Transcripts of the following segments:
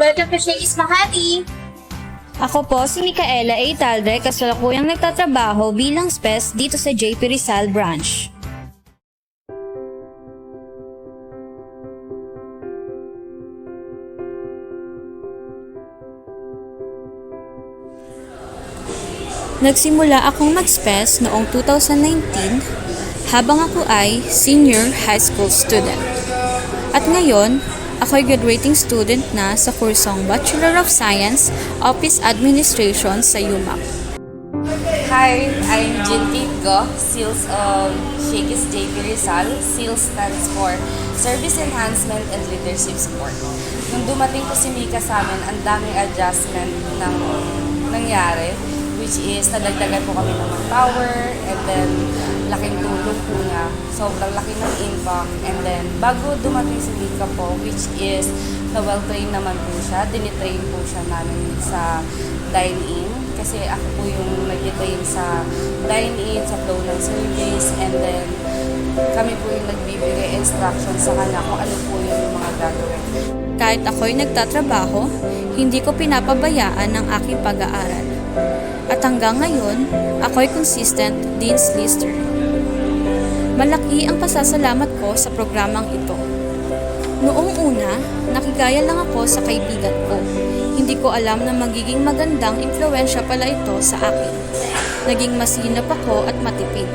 Welcome to Shakey's Makati. Ako po si Micaela A. Talde, kasalukuyang nagtatrabaho bilang spes dito sa JP Rizal branch. Nagsimula akong mag-spes noong 2019 habang ako ay senior high school student. At ngayon, ako'y graduating student na sa kursong Bachelor of Science, Office Administration sa UMAC. Hi, I'm Jin Go, Sales of Shakey's JP Rizal. Sales stands for Service Enhancement and Leadership Support. Nung dumating po si Mika sa amin, ang daming adjustment ng nangyari, which is nadagdagan po kami ng manpower, and then laking tulong po niya. Sobrang laki ng impact. And then, bago dumating si Mika po, which is na well-trained naman po siya, dinitrain po siya namin sa dine-in kasi ako po yung nag-train sa dine-in, sa flow ng service, and then kami po yung nagbibigay instruction sa kanya kung ano po yung mga gagawin. Kahit ako'y nagtatrabaho, hindi ko pinapabayaan ang aking pag-aaral. At hanggang ngayon, ako'y consistent Dean's Lister. Malaki ang pasasalamat ko sa programang ito. Noong una, nakigaya lang ako sa kaibigan ko. Hindi ko alam na magiging magandang impluensya pala ito sa akin. Naging masinap ako at matipid.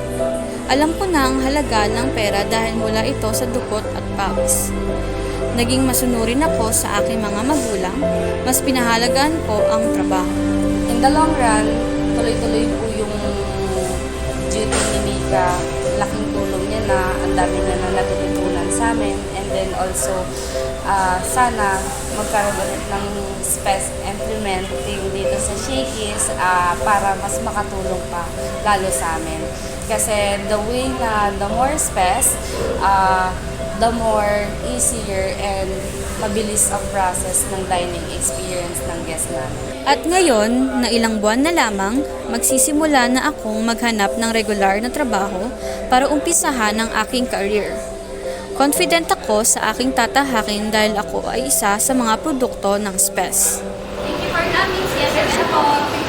Alam ko na ang halaga ng pera dahil mula ito sa dukot at pawis. Naging masunurin ako sa aking mga magulang, mas pinahalagaan ko ang trabaho. In the long run, tuloy-tuloy po then also, ah, sana magkaroon ng space implementing dito sa Shakey's ah, para mas makatulong pa lalo sa amin. Kasi the way na the more space, ah, the more easier and mabilis ang process ng dining experience ng guest namin. At ngayon, na ilang buwan na lamang, magsisimula na akong maghanap ng regular na trabaho para umpisahan ang aking career. Confident ako sa aking tatahakin dahil ako ay isa sa mga produkto ng SPES. Thank you for coming. Again po.